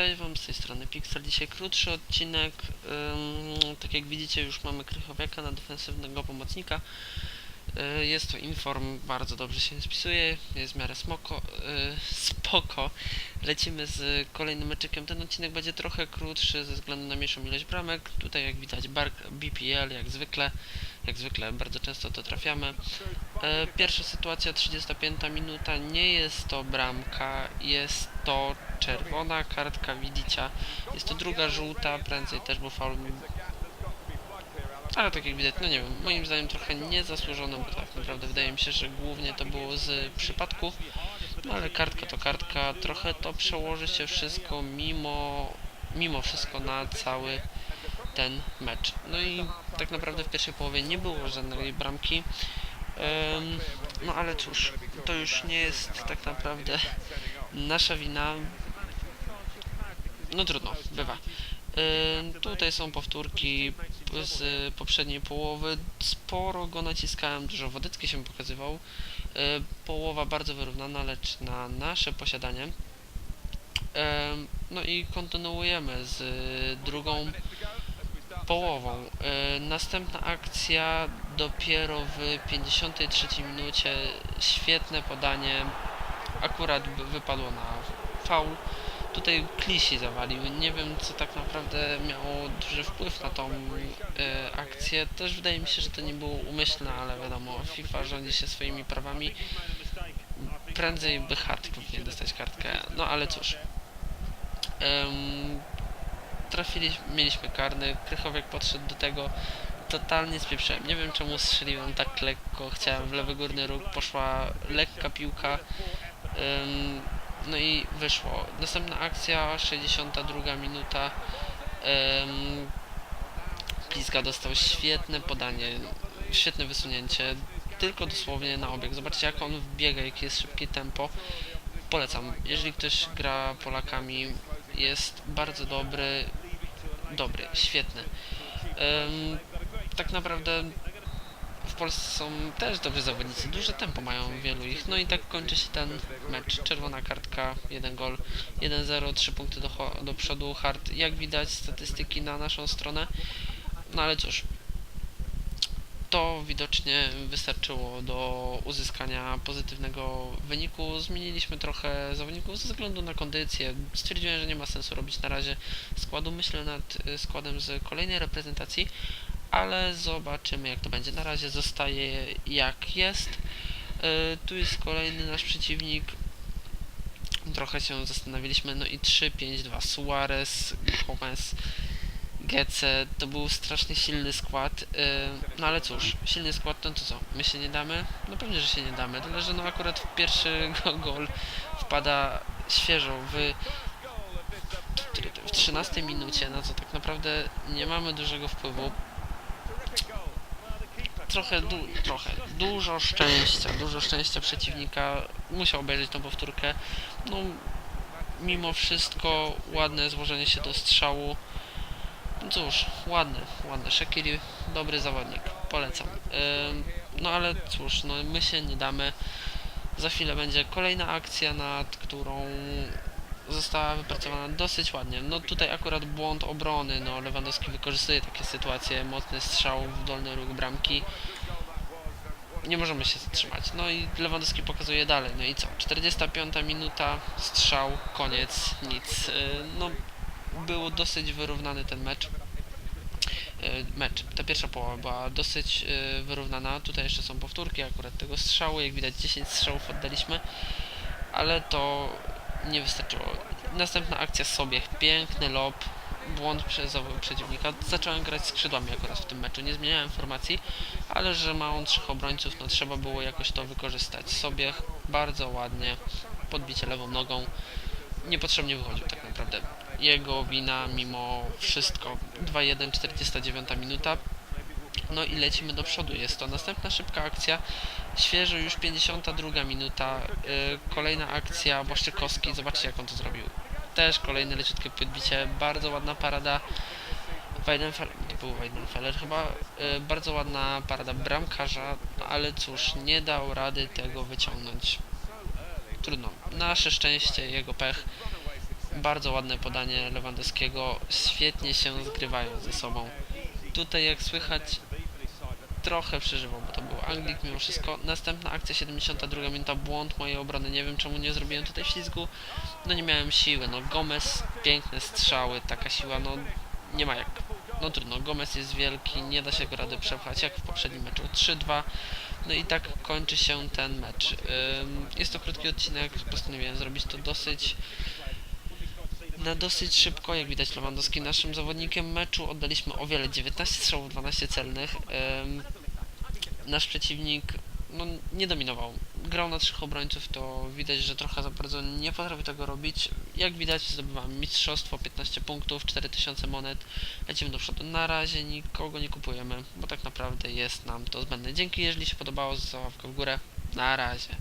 Cześć Wam z tej strony Pixel. Dzisiaj krótszy odcinek. Ym, tak jak widzicie, już mamy Krychowiaka na defensywnego pomocnika. Y, jest to inform, bardzo dobrze się spisuje, jest w miarę smoko, y, spoko. Lecimy z kolejnym meczykiem. Ten odcinek będzie trochę krótszy ze względu na mniejszą ilość bramek. Tutaj jak widać BPL jak zwykle. Jak zwykle bardzo często to trafiamy. E, Pierwsza sytuacja, 35 minuta, nie jest to bramka, jest to czerwona kartka Widicia. Jest to druga żółta, prędzej też był. Ale tak jak widać, no nie wiem, moim zdaniem trochę niezasłużone, bo tak naprawdę wydaje mi się, że głównie to było z przypadku. No ale kartka to kartka, trochę to przełoży się wszystko mimo, mimo wszystko na cały ten mecz. No i tak naprawdę w pierwszej połowie nie było żadnej bramki. No ale cóż, to już nie jest tak naprawdę nasza wina. No trudno, bywa. Tutaj są powtórki z poprzedniej połowy. Sporo go naciskałem, dużo Wodecki się pokazywał. Połowa bardzo wyrównana, lecz na nasze posiadanie. No i kontynuujemy z drugą połową. Następna akcja dopiero w 53 minucie. Świetne podanie. Akurat wypadło na faul. Tutaj Klisi zawalił. Nie wiem, co tak naprawdę miało duży wpływ na tą e, akcję. Też wydaje mi się, że to nie było umyślne, ale wiadomo, FIFA rządzi się swoimi prawami. Prędzej by Hart powinien dostać kartkę. No ale cóż. Em, trafiliśmy, mieliśmy karny, Krychowiak podszedł do tego, totalnie spieprzyłem. Nie wiem czemu strzeliłem tak lekko, chciałem w lewy górny róg, poszła lekka piłka, no i wyszło. Następna akcja, 62 minuta, ym, Pliska dostał świetne podanie, świetne wysunięcie, tylko dosłownie na obieg. Zobaczcie jak on wbiega, jakie jest szybkie tempo. Polecam, jeżeli ktoś gra Polakami, jest bardzo dobry, dobry, świetny. Tak naprawdę w Polsce są też dobrzy zawodnicy, duże tempo mają wielu ich. No i tak kończy się ten mecz. Czerwona kartka, jeden gol, 1-0, 3 punkty do, do przodu. Hard, jak widać, statystyki na naszą stronę. No ale cóż, to widocznie wystarczyło do uzyskania pozytywnego wyniku. Zmieniliśmy trochę zawodników ze względu na kondycję. Stwierdziłem, że nie ma sensu robić na razie składu. Myślę nad y, składem z kolejnej reprezentacji, ale zobaczymy jak to będzie. Na razie zostaje jak jest. Y, Tu jest kolejny nasz przeciwnik. Trochę się zastanowiliśmy. No i 3-5-2 Suarez, Gomez, Gece. To był strasznie silny skład. y, No ale cóż, silny skład no to co? My się nie damy? No pewnie, że się nie damy. Tyle, że no akurat w pierwszy go- gol wpada świeżo w w 13 minucie, na co tak naprawdę nie mamy dużego wpływu. Trochę, du, trochę, dużo szczęścia, dużo szczęścia przeciwnika. Musiał obejrzeć tą powtórkę. No, mimo wszystko ładne złożenie się do strzału. No cóż, ładny, ładny. Shakiri, dobry zawodnik, polecam. No ale cóż, no my się nie damy. Za chwilę będzie kolejna akcja, nad którą została wypracowana dosyć ładnie. No tutaj akurat błąd obrony, no Lewandowski wykorzystuje takie sytuacje, mocny strzał w dolny róg bramki. Nie możemy się zatrzymać. No i Lewandowski pokazuje dalej. No i co? 45 minuta, strzał, koniec, nic. Yy, No był dosyć wyrównany ten mecz. mecz. Ta pierwsza połowa była dosyć y, wyrównana. Tutaj jeszcze są powtórki akurat tego strzału. Jak widać 10 strzałów oddaliśmy, ale to nie wystarczyło. Następna akcja sobie, piękny lob, błąd przez przeciwnika. Zacząłem grać skrzydłami akurat w tym meczu, nie zmieniałem formacji, ale że ma on trzech obrońców, no trzeba było jakoś to wykorzystać. Sobie bardzo ładnie, podbicie lewą nogą, niepotrzebnie wychodził tak naprawdę. Jego wina mimo wszystko. 2-1, 49 minuta. No i lecimy do przodu. Jest to następna szybka akcja. Świeżo już 52 minuta. Yy, kolejna akcja Błaszczykowski. Zobaczcie jak on to zrobił. Też kolejne leciutkie podbicie. Bardzo ładna parada. Weidenfeller, to był Weidenfeller chyba. Yy, bardzo ładna parada bramkarza, no ale cóż, nie dał rady tego wyciągnąć. Trudno. Nasze szczęście, jego pech. Bardzo ładne podanie Lewandowskiego. Świetnie się zgrywają ze sobą. Tutaj jak słychać trochę przeżywał, bo to był Anglik mimo wszystko. Następna akcja 72 minuta, błąd mojej obrony. Nie wiem czemu nie zrobiłem tutaj ślizgu. No nie miałem siły. No Gomez, piękne strzały, taka siła, no nie ma jak. No trudno, Gomez jest wielki, nie da się go rady przepchać jak w poprzednim meczu 3-2. No i tak kończy się ten mecz. Jest to krótki odcinek, postanowiłem zrobić to dosyć na dosyć szybko, jak widać Lewandowski naszym zawodnikiem meczu, oddaliśmy o wiele, 19 strzałów, 12 celnych. Nasz przeciwnik no, nie dominował. Grał na trzech obrońców, to widać, że trochę za bardzo nie potrafi tego robić. Jak widać zdobywamy mistrzostwo, 15 punktów, 4000 monet. Lecimy do przodu. Na razie nikogo nie kupujemy, bo tak naprawdę jest nam to zbędne. Dzięki, jeżeli się podobało, zostawka w górę. Na razie.